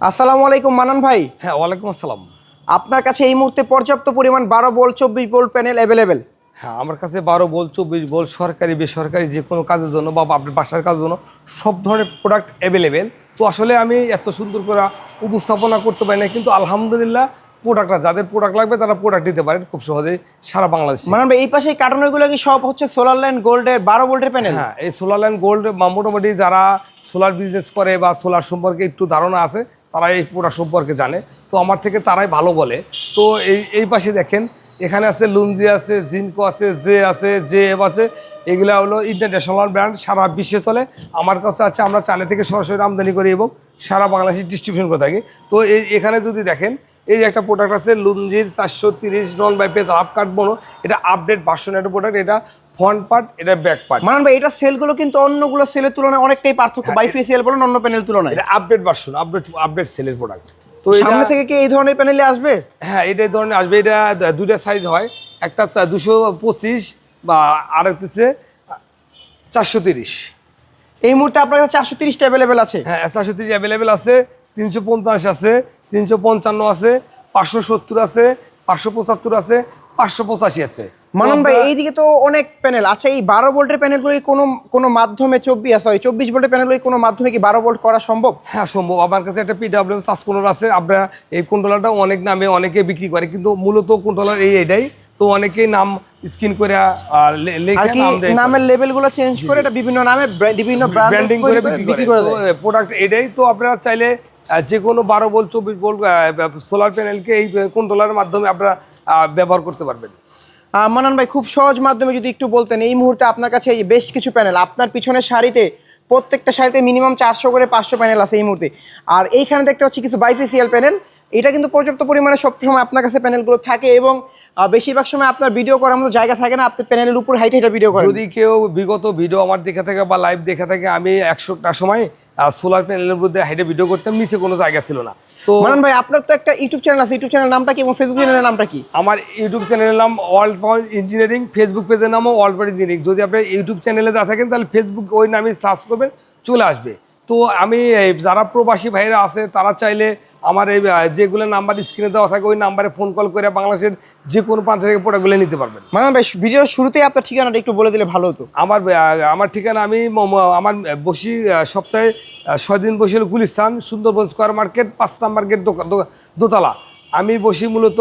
আসসালামু আলাইকুম মানান ভাই। হ্যাঁ ওয়ালাইকুম আসসালাম। আপনার কাছে এই মুহূর্তে পর্যাপ্ত পরিমাণ বারো বোল্ট চব্বিশ বোল্ট প্যানেল অ্যাভেলেবেল হ্যাঁ আমার কাছে বারো বল চব্বিশ বল সরকারি বেসরকারি যে কোনো কাজের জন্য বা আপনার বাসার কাজের জন্য সব ধরনের প্রোডাক্ট অ্যাভেলেবেল তো আসলে আমি এত সুন্দর করে উপস্থাপনা করতে পারি না কিন্তু আলহামদুলিল্লাহ প্রোডাক্টটা যাদের প্রোডাক্ট লাগবে তারা প্রোডাক্ট দিতে পারেন খুব সহজেই সারা বাংলাদেশ। মানান ভাই এই পাশে কার্টুনগুলো কি সব হচ্ছে সোলার লাইন গোল্ডের বারো বোল্টের প্যানেল হ্যাঁ এই সোলার ল্যান্ড গোল্ড মোটামুটি যারা সোলার বিজনেস করে বা সোলার সম্পর্কে একটু ধারণা আছে তারা এই প্রোডাক্ট সম্পর্কে জানে। তো আমার থেকে তারাই ভালো বলে। তো এই এই পাশে দেখেন এখানে আছে লুঞ্জি আছে জিনকো আছে জে আছে জে এফ আছে। এগুলো হলো ইন্টারন্যাশনাল ব্র্যান্ড সারা বিশ্বে চলে। আমার কাছে আছে আমরা চালে থেকে সরাসরি আমদানি করি এবং সারা বাংলাদেশে ডিস্ট্রিবিউশন করে থাকি। তো এই এখানে যদি দেখেন এই যে একটা প্রোডাক্ট আছে লুঞ্জির চারশো তিরিশ নন বাই পেজ হাফ কাট বলো এটা আপডেট ভার্সন একটা প্রোডাক্ট এটা ফ্রন্ট পার্ট এটা ব্যাক পার্ট মানান ভাই এটা সেলগুলো কিন্তু অন্যগুলো সেলের তুলনায় অনেকটাই পার্থক্য। বাইফেসিয়াল বলেন অন্য প্যানেল তুলনায়। এটা আপডেট ভার্সন আপডেট আপডেট সেলের প্রোডাক্ট তো সামনে থেকে কি এই ধরনের প্যানেলে আসবে? হ্যাঁ এটা এই ধরনের আসবে। এটা দুইটা সাইজ হয়। একটা দুশো পঁচিশ বা আর হচ্ছে চারশো তিরিশ। এই মুহূর্তে আপনার কাছে চারশো তিরিশটা অ্যাভেলেবেল আছে? হ্যাঁ চারশো তিরিশ অ্যাভেলেবেল আছে তিনশো পঞ্চাশ আছে তিনশো পঞ্চান্ন আছে পাঁচশো সত্তর আছে পাঁচশো পঁচাত্তর আছে পাঁচশো পঁচাশি আছে। মানান ভাই এইদিকে তো অনেক প্যানেল আচ্ছা এই বারো ভোল্টের প্যানেলগুলো কোনো কোনো মাধ্যমে চব্বিশ সরি চব্বিশ ভোল্টের প্যানেলগুলো কোনো মাধ্যমে কি বারো ভোল্ট করা সম্ভব? হ্যাঁ সম্ভব। আমার কাছে একটা পিডাব্লিউএম সাস কন্ট্রোলার আছে। আমরা এই কন্ট্রোলারটা অনেক নামে অনেকে বিক্রি করে কিন্তু মূলত কন্ট্রোলার এই এটাই। তো অনেকেই নাম স্ক্রিন করে নামের লেভেলগুলো চেঞ্জ করে এটা বিভিন্ন নামে বিভিন্ন ব্র্যান্ডিং করে বিক্রি করে। প্রোডাক্ট এটাই। তো আপনারা চাইলে যে কোনো বারো বল চব্বিশ বল সোলার প্যানেলকে এই কন্ট্রোলারের মাধ্যমে আপনারা ব্যবহার করতে পারবেন। মানান ভাই খুব সহজ মাধ্যমে যদি একটু বলতেন এই মুহূর্তে আপনার কাছে এই বেশ কিছু প্যানেল আপনার পিছনের শাড়িতে প্রত্যেকটা শাড়িতে মিনিমাম চারশো করে পাঁচশো প্যানেল আছে এই মুহূর্তে। আর এইখানে দেখতে পাচ্ছি কিছু বাইফেসিয়াল প্যানেল। এটা কিন্তু পর্যাপ্ত পরিমাণে সবসময় আপনার কাছে প্যানেলগুলো থাকে এবং বেশিরভাগ সময় আপনার ভিডিও করার মতো জায়গা থাকে না। আপনি প্যানেলের উপর হাইটে ভিডিও করেন। যদি কেউ বিগত ভিডিও আমার দেখে থাকে বা লাইভ দেখে থাকে আমি একশোটার সময় সোলার প্যানেলের মধ্যে হাইটে ভিডিও করতাম নিচে কোনো জায়গা ছিল না। তো মানন ভাই আপনার তো একটা ইউটিউব চ্যানেল আছে ইউটিউব চ্যানেল নামটা কি এবং ফেসবুক চ্যানেলের নামটা কি? আমার ইউটিউব চ্যানেলের নাম ওয়ার্ল্ড পাওয়ার ইঞ্জিনিয়ারিং ফেসবুক পেজের নামও ওয়ার্ল্ড পাওয়ার ইঞ্জিনিয়ারিং যদি আপনি ইউটিউব চ্যানেলে যা থাকেন তাহলে ফেসবুক ওই নামে সার্চ করবেন চলে আসবে। তো আমি যারা প্রবাসী ভাইরা আছে তারা চাইলে আমার এই যেগুলো নাম্বার স্ক্রিনে দেওয়া থাকে ওই নাম্বারে ফোন কল করে বাংলাদেশের যে কোনো প্রান্ত থেকে প্রোডাক্টগুলো নিতে পারবেন। মানান ভাই ভিডিওর শুরুতেই আপনার ঠিকানাটা একটু বলে দিলে ভালো হতো। আমার আমার ঠিকানা আমি আমার বসি সপ্তাহে ছয় দিন বসি হলো গুলিস্তান সুন্দরবন স্কোয়ার মার্কেট পাঁচ নাম্বার গেট দোতলা। আমি বসি মূলত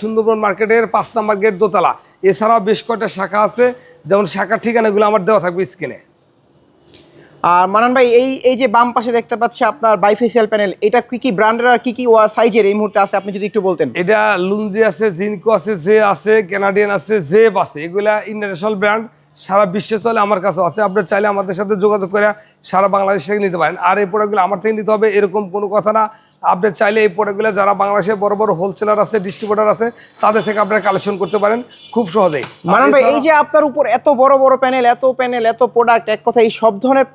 সুন্দরবন মার্কেটের পাঁচ নাম্বার গেট দোতলা। এছাড়াও বেশ কয়েকটা শাখা আছে যেমন শাখার ঠিকানাগুলো আমার দেওয়া থাকবে স্ক্রিনে আর মানান ভাই, এই এই যে বাম পাশে দেখতে পাচ্ছি আপনার বাইফেসিয়াল প্যানেল এটা কি কি ব্র্যান্ডের আর কি কি সাইজের এই মুহূর্তে আছে? আপনি যদি একটু বলতেন। এটা লুঞ্জি আছে, জিনকো আছে জে আছে ক্যানাডিয়ান আছে জেব আছে, এগুলা ইন্টারন্যাশনাল ব্র্যান্ড সারা বিশ্বে চলে, আমার কাছে আছে। আপনি চাইলে আমাদের সাথে যোগাযোগ করে সারা বাংলাদেশ থেকে নিতে পারেন। আর এই প্রোডাক্টগুলো আমার থেকে নিতে হবে, এরকম কোনো কথা না। আপনি চাইলে এই প্রোডাক্টগুলো যারা বাংলাদেশে বড় বড় হোলসেলার আছে ডিস্ট্রিবিউটার আছে তাদের থেকে আপনারা কালেকশন করতে পারেন খুব সহজেই। মানান ভাই এই যে আপনার উপর এত বড় বড় প্যানেল এত প্যানেল এত প্রোডাক্ট এক কথা এই সব ধরনের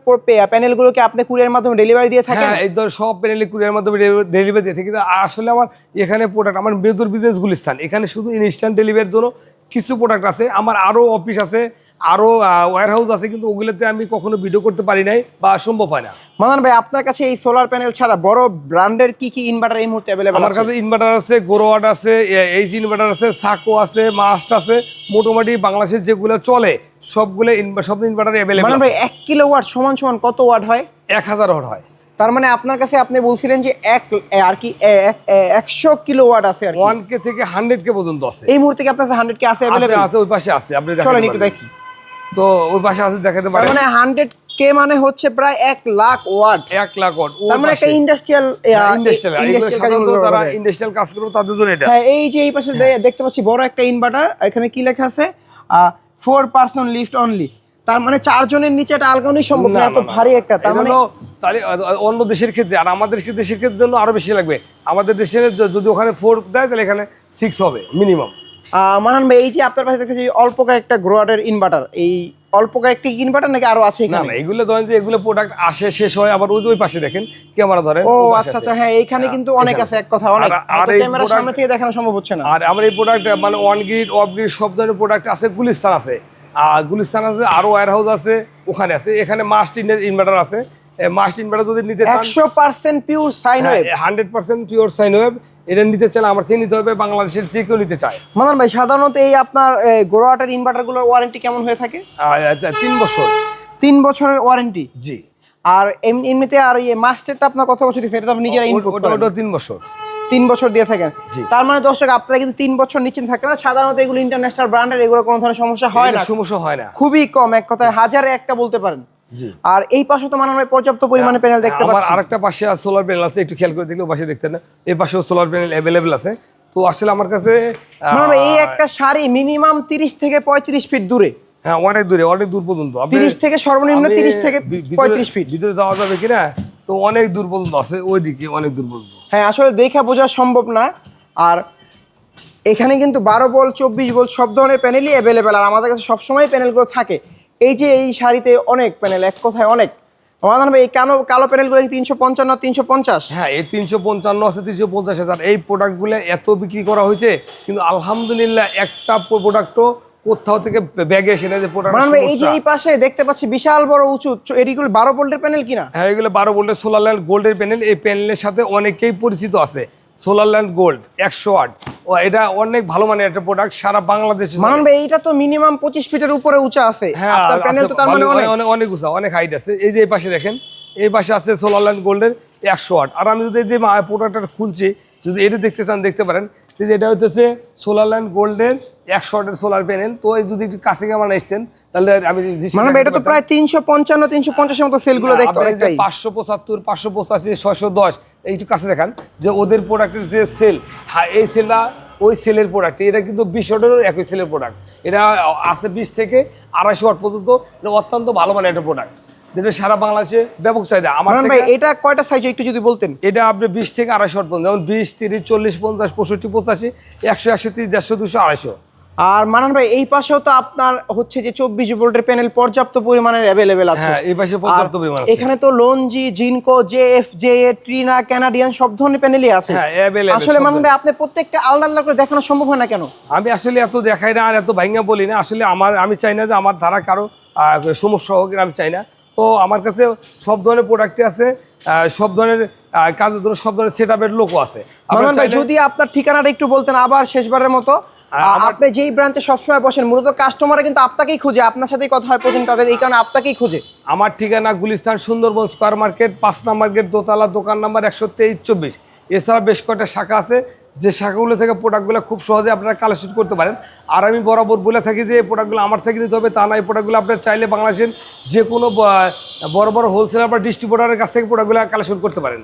প্যানেলগুলোকে আপনি কুরিয়ার মাধ্যমে ডেলিভারি দিয়ে থাকেন? হ্যাঁ এই ধর সব প্যানেলে কুরিয়ার মাধ্যমে ডেলিভারি দিয়ে থাকি। কিন্তু আসলে আমার এখানে প্রোডাক্ট আমার মেজর বিজনেস গুলিস্তান এখানে শুধু ইনস্ট্যান্ট ডেলিভারির জন্য কিছু প্রোডাক্ট আছে। আমার আরও অফিস আছে। আরও হাউস আছে কিন্তু ওগুলোতে আমি কখনো ভিডিও করতে পারি নাই বা সম্ভব হয় না। মানান ভাই আপনার কাছে এই সোলার প্যানেল ছাড়া বড় ব্র্যান্ডের কি কি ইনভার্টার এই মুহূর্তে অ্যাভেলেবল আমার কাছে ইনভার্টার আছে গোরোয়াট আছে এইচ ইনভার্টার আছে সাকো আছে মাস্ট আছে মোটামুটি বাংলাদেশের যেগুলো চলে সবগুলো সব ইনভার্টার অ্যাভেলেবল মানান ভাই এক কিলো ওয়াট সমান সমান কত ওয়াট হয়? এক হাজার হট হয়। তার মানে আপনার কাছে আপনি বলছিলেন যে এক আর কি একশো কিলো ওয়াট আছে আর কি। ওয়ান কে থেকে হান্ড্রেড কে পর্যন্ত আছে। এই মুহূর্তে কি আপনার কাছে হান্ড্রেড কে আছে আছে অ্যাভেলেবল আছে ওই পাশে আছে আপনি চলেন একটু দেখি। তো ওর পাশে আছে দেখাতে তার পারেন মানে হান্ড্রেড কে মানে হচ্ছে প্রায় এক লাখ ওয়াট। এক লাখ ওয়াট তার মানে একটা। ইন্ডাস্ট্রিয়াল ইন্ডাস্ট্রিয়াল এগুলো সাধারণত যারা ইন্ডাস্ট্রিয়াল কাজ করবে তাদের জন্য এটা। হ্যাঁ এই যে এই পাশে দে- দেখতে পাচ্ছি বড় একটা ইনভার্টার এখানে কি লেখা আছে? ফোর পার্সন লিফট অনলি তার মানে চারজনের নিচে এটা আলগানোই সম্ভব না এত। ভারী একটা তার মানে তাহলে অন্য দেশের ক্ষেত্রে আর আমাদের দেশের ক্ষেত্রে জন্য আরও বেশি লাগবে। আমাদের দেশের যদি ওখানে ফোর দেয় তাহলে এখানে সিক্স হবে মিনিমাম আহ, মানান ভাই এই যে আপনার পাশে দেখতেছি অল্প কয়েকটা গ্রোয়ারের ইনভার্টার এই অল্প কয়েকটি ইনভার্টার নাকি আরও আছে না না এগুলো ধরেন যে এগুলো প্রোডাক্ট আসে শেষ হয় আবার ওই ওই পাশে দেখেন ক্যামেরা ধরেন ও আচ্ছা আচ্ছা হ্যাঁ এইখানে কিন্তু অনেক আছে এক কথা অনেক। আর- ক্যামেরার সামনে থেকে দেখানো সম্ভব হচ্ছে না। আর আমার এই প্রোডাক্ট মানে ওয়ান গ্রিড অফ গ্রিড সব ধরনের প্রোডাক্ট আছে গুলিস্তান আছে। আর গুলিস্তান আছে আরও ওয়্যার হাউস আছে ওখানে আছে। এখানে মাস্ট ইনভার্টার আছে। মাস্ট ইনভার্টার যদি নিতে চান একশো percent pure sine wave hundred percent pure sine wave এটা নিতে চান আমার থেকে নিতে হবে বাংলাদেশের কেউ নিতে চায়। মাদান ভাই সাধারণত এই আপনার গোড়াটার ইনভার্টারগুলোর ওয়ারেন্টি কেমন হয়ে থাকে? তিন বছর। তিন বছরের ওয়ারেন্টি জি। আর এম- এমনিতে আর ইয়ে মাস্টারটা আপনার কত বছর এটা আপনি নিজেরা ইনপুট ওটা তিন বছর। তিন বছর দিয়ে থাকেন। জি। তার মানে দর্শক আপনারা কিন্তু তিন বছর নিচ্ছেন থাকেন না। সাধারণত এগুলো ইন্টারন্যাশনাল ব্র্যান্ডের এগুলো কোনো ধরনের সমস্যা হয় না। সমস্যা হয় না। খুবই কম এক কথায় হাজারে একটা বলতে পারেন। আর এই পাশে তো মানে আমরা পর্যাপ্ত পরিমাণে প্যানেল দেখতে আমার পাচ্ছি। আরেকটা পাশে সোলার প্যানেল আছে একটু খেয়াল করে দেখলে পাশে দেখতে না এই পাশেও সোলার প্যানেল অ্যাভেলেবেল আছে। তো আসলে আমার কাছে এই একটা শাড়ি মিনিমাম তিরিশ থেকে পঁয়ত্রিশ ফিট দূরে। হ্যাঁ অনেক দূরে অনেক দূর পর্যন্ত। আপনি- তিরিশ থেকে সর্বনিম্ন আমি তিরিশ থেকে ভি- ভিতরে- পঁয়ত্রিশ ফিট ভিতরে যাওয়া যাবে কিনা তো অনেক দূর পর্যন্ত আছে ওইদিকে অনেক দূর পর্যন্ত। হ্যাঁ আসলে দেখা বোঝা সম্ভব না। আর এখানে কিন্তু বারো বল চব্বিশ বল সব ধরনের প্যানেলই অ্যাভেলেবেল আর আমাদের কাছে সবসময় প্যানেলগুলো থাকে। এই যে এই শাড়িতে অনেক প্যানেল এক কথায় অনেক। ভাই কালো প্যানেলগুলো তিনশো পঞ্চান্ন তিনশো পঞ্চাশ? হ্যাঁ এই তিনশো পঞ্চান্ন আছে তিনশো পঞ্চাশ হাজার। এই প্রোডাক্টগুলো এত বিক্রি করা হয়েছে কিন্তু আলহামদুলিল্লাহ একটা প্রোডাক্টও কোথাও থেকে ব্যাগে এসে না যে মানে ভাই এই যে এই পাশে দেখতে পাচ্ছি বিশাল বড় উঁচু এগুলো বারো ভোল্টের প্যানেল কিনা? হ্যাঁ এগুলো বারো ভোল্টের সোলার গোল্ডের প্যানেল এই প্যানেলের সাথে অনেকেই পরিচিত আছে। সোলার ল্যান্ড গোল্ড একশো আট। ও এটা অনেক ভালো মানের একটা প্রোডাক্ট সারা বাংলাদেশে মানন ভাই এইটা তো মিনিমাম পঁচিশ ফিটের উপরে উঁচা আছে। হ্যাঁ প্যানেল তো তার মানে অনেক উঁচা অনেক হাইট আছে। এই যে এই পাশে দেখেন এই পাশে আছে সোলার ল্যান্ড গোল্ডের একশো আট। আর আমি যদি এই যে প্রোডাক্টটা খুলছি যদি এটা দেখতে চান দেখতে পারেন। যে এটা হচ্ছে সোলার ল্যান্ড গোল্ডের একশো আটের সোলার প্যানেল তো এই যদি একটু কাছে কেমন মানে এসছেন তাহলে আমি মানে এটা তো প্রায় তিনশো পঞ্চান্ন তিনশো পঞ্চাশের মতো সেলগুলো দেখতে পাঁচশো পঁচাত্তর পাঁচশো পঁচাশি ছয়শো দশ এইটু কাছে দেখান যে ওদের প্রোডাক্টের যে সেল হ্যাঁ এই সেলটা ওই সেলের প্রোডাক্ট এটা কিন্তু বিশ অর্ডারের একই সেলের প্রোডাক্ট এটা আছে বিশ থেকে আড়াইশো ওয়াট পর্যন্ত এটা অত্যন্ত ভালো মানের একটা প্রোডাক্ট যেটা সারা বাংলাদেশে ব্যাপক চাহিদা। আমার ভাই এটা কয়টা সাইজ একটু যদি বলতেন? এটা আপনি বিশ থেকে আড়াইশো পর্যন্ত যেমন বিশ তিরিশ চল্লিশ পঞ্চাশ পঁয়ষট্টি পঁচাশি একশো একশো তিরিশ দেড়শো দুশো আড়াইশো। আর মানান ভাই এই পাশেও তো আপনার হচ্ছে যে চব্বিশ ভোল্টের প্যানেল পর্যাপ্ত পরিমাণের অ্যাভেলেবেল আছে। হ্যাঁ এই পাশে পর্যাপ্ত পরিমাণ এখানে তো Longi Jinko J F J A Trina Canadian সব ধরনের প্যানেলই আছে। হ্যাঁ, আসলে মানন ভাই আপনি প্রত্যেকটা আলাদা আলাদা করে দেখানো সম্ভব হয় না কেন? আমি আসলে এত দেখাই না আর এত ভাইঙ্গা বলি না। আসলে আমার আমি চাই না যে আমার দ্বারা কারও সমস্যা হোক আমি চাই না। তো আমার কাছে সব ধরনের প্রোডাক্টই আছে সব ধরনের কাজের জন্য সব ধরনের সেট আপের লোকও আছে। যদি আপনার ঠিকানাটা একটু বলতেন আবার শেষবারের মতো। আপনি যেই ব্রাঞ্চে সবসময় বসেন মূলত কাস্টমাররা কিন্তু আপনাকেই খুঁজে। আপনার সাথেই কথা হয় প্রতিদিন তাদের এই কারণে আপনাকেই খুঁজে। আমার ঠিকানা গুলিস্তান সুন্দরবন স্কোয়ার মার্কেট পাঁচ নাম্বার গেট দোতলা দোকান নাম্বার একশো তেইশ চব্বিশ। এছাড়া বেশ কয়েকটা শাখা আছে যে শাখাগুলো থেকে প্রোডাক্টগুলো খুব সহজে আপনারা কালেকশন করতে পারেন। আর আমি বরাবর বলে থাকি যে এই প্রোডাক্টগুলো আমার থেকে নিতে হবে তা না এই প্রোডাক্টগুলো আপনার চাইলে বাংলাদেশের যে কোনো বড় বড় হোলসেলার বা ডিস্ট্রিবিউটারের কাছ থেকে প্রোডাক্টগুলো কালেকশন করতে পারেন।